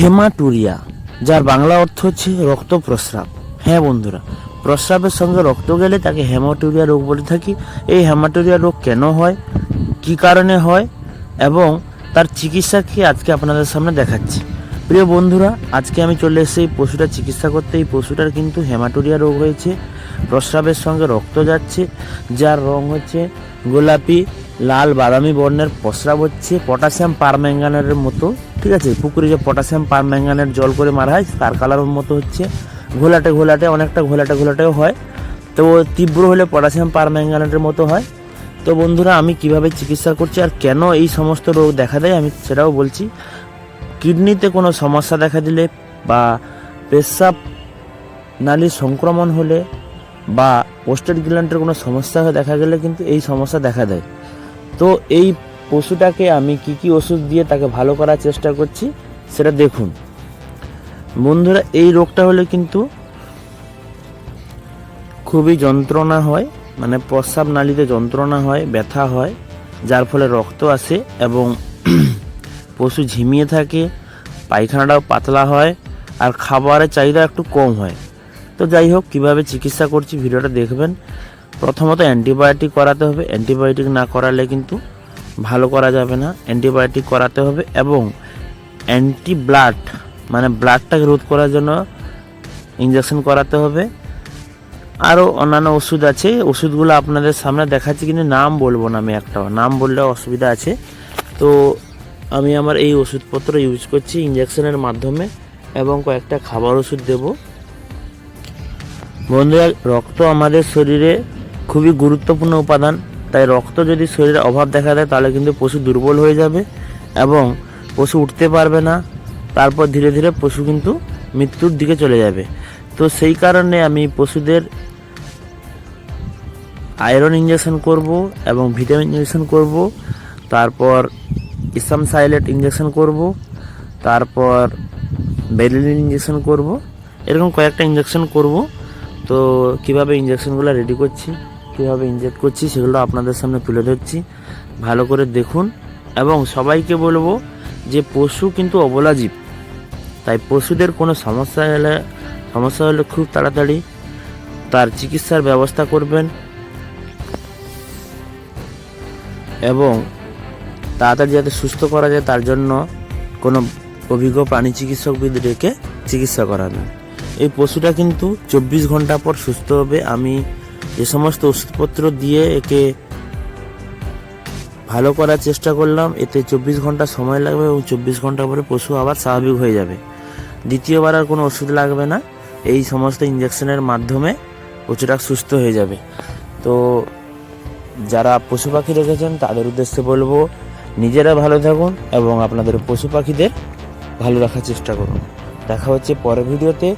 Haematuria, যার বাংলা অর্থ হচ্ছে রক্ত প্রস্রাব। হ্যাঁ বন্ধুরা, প্রস্রাবের সঙ্গে রক্ত গেলে তাকে হেমাটুরিয়া রোগ বলে থাকি। এই হেমাটুরিয়া রোগ কেন হয়, কি কারণে হয়, এবং তার চিকিৎসা কি আজকে আপনাদের সামনে দেখাচ্ছি। প্রিয় বন্ধুরা, আজকে আমি চলে এসেছি এই পশুটার চিকিৎসা করতে। এই পশুটার কিন্তু হেমাটুরিয়া রোগ হয়েছে, প্রস্রাবের সঙ্গে রক্ত যাচ্ছে, যার রং হচ্ছে গোলাপি, লাল বাদামি বর্ণের প্রস্রাব হচ্ছে, পটাশিয়াম পারম্যাঙ্গানের মতো। ঠিক আছে? পুকুরে যে পটাশিয়াম পার পারম্যাঙ্গানের জল করে মারা হয়, তার কালারের মতো হচ্ছে। ঘোলাটে ঘোলাটে, অনেকটা ঘোলাটে ঘোলাটেও হয়। তো তীব্র হলে পটাশিয়াম পার পারম্যাঙ্গানেটের মতো হয়। তো বন্ধুরা, আমি কীভাবে চিকিৎসা করছি আর কেন এই সমস্ত রোগ দেখা দেয়, আমি সেটাও বলছি। কিডনিতে কোনো সমস্যা দেখা দিলে বা পেশাব নালীর সংক্রমণ হলে বা পোস্টেড গ্ল্যান্ডের কোনো সমস্যা দেখা গেলে কিন্তু এই সমস্যা দেখা দেয়। তো এই পশুটাকে আমি কি কি ওষুধ দিয়ে তাকে ভালো করার চেষ্টা করছি, সেটা দেখুন। বন্ধুরা, এই রোগটা হলে কিন্তু খুবই যন্ত্রণা হয় মানে প্রস্রাব নালীতে যন্ত্রণা হয়, ব্যথা হয়, যার ফলে রক্ত আসে এবং পশু ঝিমিয়ে থাকে, পায়খানাটাও পাতলা হয়, আর খাবারের চাহিদা একটু কম হয়। তো যাই হোক, কীভাবে চিকিৎসা করছি, ভিডিওটা দেখবেন। প্রথমত অ্যান্টিবায়োটিক করাতে হবে। অ্যান্টিবায়োটিক না করালে কিন্তু ভালো করা যাবে না অ্যান্টিবায়োটিক করাতে হবে এবং অ্যান্টি ব্লাড মানে ব্লাডটাকে রোধ করার জন্য ইঞ্জেকশন করাতে হবে। আরও অন্যান্য ওষুধ আছে, ওষুধগুলো আপনাদের সামনে দেখাচ্ছি, কিন্তু নাম বলব না আমি একটা নাম বললে অসুবিধা আছে। তো আমি আমার এই ওষুধপত্র ইউজ করছি ইঞ্জেকশনের মাধ্যমে এবং কয়েকটা খাবার ওষুধ দেব। বন্ধুরা, রক্ত আমাদের শরীরে খুবই গুরুত্বপূর্ণ উপাদান। তাই রক্ত যদি শরীরে অভাব দেখা দেয়, তাহলে কিন্তু পশু দুর্বল হয়ে যাবে এবং পশু উঠতে পারবে না। তারপর ধীরে ধীরে পশু কিন্তু মৃত্যুর দিকে চলে যাবে। তো সেই কারণে আমি পশুদের আয়রন ইঞ্জেকশন করব এবং ভিটামিন ইঞ্জেকশন করব। তারপর ইসাম সাইলেট ইঞ্জেকশন করব। তারপর বেলিলিন ইঞ্জেকশন করব। এরকম কয়েকটা ইঞ্জেকশন করব। তো কীভাবে ইঞ্জেকশনগুলো রেডি করছি? কীভাবে ইনজেক্ট করছি সেগুলো আপনাদের সামনে তুলে ধরছি। ভালো করে দেখুন। এবং সবাইকে বলব যে পশু কিন্তু অবলা জীব। তাই পশুদের কোনো সমস্যা হলে সমস্যা হলে খুব তাড়াতাড়ি তার চিকিৎসার ব্যবস্থা করবেন। এবং তাড়াতাড়ি যাতে সুস্থ করা যায়, তার জন্য কোনো অভিজ্ঞ প্রাণী চিকিৎসকবিদ রেখে চিকিৎসা করাবেন। এই পশুটা কিন্তু চব্বিশ ঘণ্টা পর সুস্থ হবে। আমি যে সমস্ত ওষুধপত্র দিয়ে একে ভালো করার চেষ্টা করলাম। এতে চব্বিশ ঘণ্টা সময় লাগবে এবং চব্বিশ ঘণ্টা পরে পশু আবার স্বাভাবিক হয়ে যাবে। দ্বিতীয়বার আর কোনো ওষুধ লাগবে না। এই সমস্ত ইঞ্জেকশনের মাধ্যমে পশুটা সুস্থ হয়ে যাবে। তো যারা পশু পাখি রেখেছেন, তাদের উদ্দেশ্যে বলব, নিজেরা ভালো থাকুন এবং আপনাদের পশু পাখিদের ভালো রাখার চেষ্টা করুন। দেখা হচ্ছে পরের ভিডিওতে।